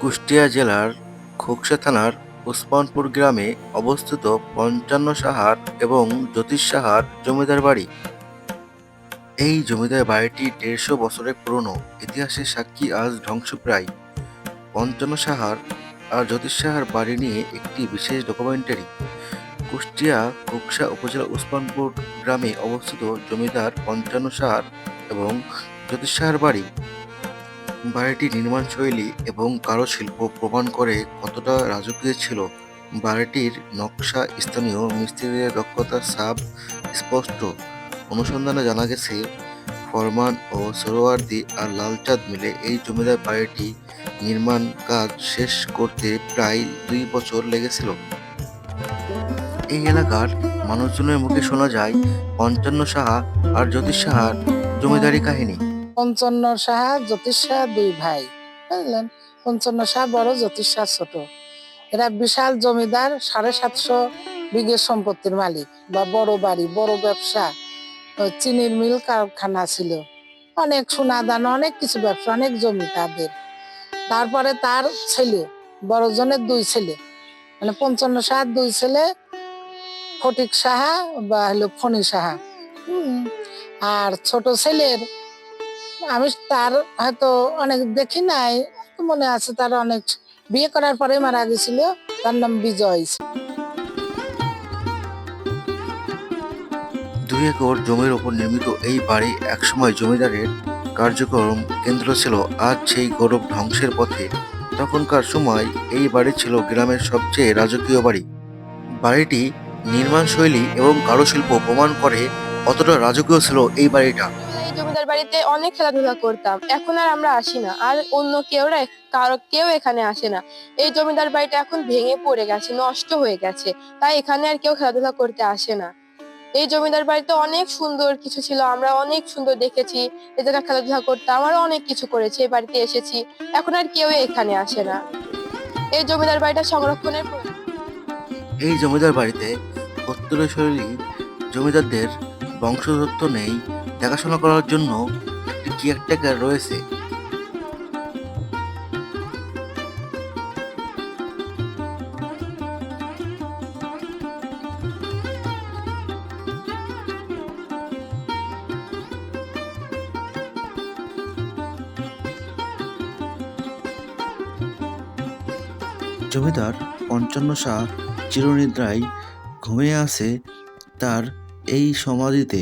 কুষ্টিয়া জেলার খোকসা থানার ওসমানপুর গ্রামে অবস্থিত পঞ্চান্ন সাহার এবং জ্যোতিষ সাহার জমিদার বাড়ি। এই জমিদার বাড়িটি দেড়শো বছরের পুরনো। ইতিহাসের সাক্ষী আজ ধ্বংসপ্রায়। পঞ্চান্ন সাহার আর জ্যোতিষ সাহার বাড়ি নিয়ে একটি বিশেষ ডকুমেন্টারি কুষ্টিয়া খোকসা উপজেলা ওসমানপুর গ্রামে অবস্থিত জমিদার পঞ্চান্ন সাহার এবং জ্যোতিষ সাহার বাড়ি। বাড়িটির নির্মাণশৈলী এবং কারুশিল্প প্রমাণ করে কতটা রাজকীয় ছিল। বাড়িটির নকশা স্থানীয় মিস্ত্রিদের দক্ষতার সাপ স্পষ্ট। অনুসন্ধানে জানা গেছে, ফরমান ও সোহরাওয়ার্দী আর লালচাঁদ মিলে এই জমিদার বাড়িটি নির্মাণ কাজ শেষ করতে প্রায় দুই বছর লেগেছিল। এই এলাকার মানুষজনের মুখে শোনা যায়, পঞ্চান্ন সাহা আর জ্যোতিষ সাহার জমিদারি কাহিনী। পঞ্চান্ন সাহা জ্যোতিষ সাহা দুই ভাই, বুঝলেন? পঞ্চান্ন সাহা বড়, জ্যোতিষ সাহা ছোট। এরা বিশাল জমিদার, সাড়ে সাতশো বিঘে সম্পত্তির মালিক বা বড় বাড়ি, বড় ব্যবসা চিনির মিল কারখানা ছিল। অনেক সোনা দানা অনেক কিছু ব্যবসা, অনেক জমি তাদের। তারপরে তার ছেলে, বড় জনের দুই ছেলে। মানে পঞ্চান্ন সাহার দুই ছেলে, ফটিক সাহা বা হলো ফণি সাহা। আর ছোট ছেলের আমি তার হয়তো অনেক দেখি নাই মনে আছে তার অনেক বিয়ে করার পরে মারা গেছিল, তার নাম বিজয়। দুই একর জমির ওপর নির্মিত এই বাড়ি একসময় জমিদারের কার্যক্রম কেন্দ্র ছিল। আজ সেই গৌরব ধ্বংসের পথে। তখনকার সময় এই বাড়ি ছিল গ্রামের সবচেয়ে রাজকীয় বাড়ি। বাড়িটি নির্মাণ শৈলী এবং কারুশিল্প প্রমাণ করে কতটা রাজকীয় ছিল এই বাড়িটা। এই জমিদার বাড়িতে অনেক খেলাধুলা করতাম। এখন আর আমরা আসি না। আর অন্য কেউ কারও কেউ এখানে আসে না। এই জমিদার বাড়িটা এখন ভেঙে পড়ে গেছে নষ্ট হয়ে গেছে। তাই এখানে আর কেউ খেলাধুলা করতে আসে না। এই জমিদার বাড়িতে অনেক সুন্দর কিছু ছিল। আমরা অনেক সুন্দর দেখেছি এ জায়গায় খেলাধুলা করতাম আরও অনেক কিছু করেছি এই বাড়িতে এসেছি। এখন আর কেউ এখানে আসে না। এই জমিদার বাড়িটা সংরক্ষণের এই জমিদার বাড়িতে উত্তরেশ্বরী জমিদারদের বংশধত্ব নেই, দেখাশোনা করার জন্য একটি কেয়ারটেকার রয়েছে। জমিদার পঞ্চান্ন শাহ চিরনিদ্রায় ঘুমিয়ে আছে, তার এই সমাধিতে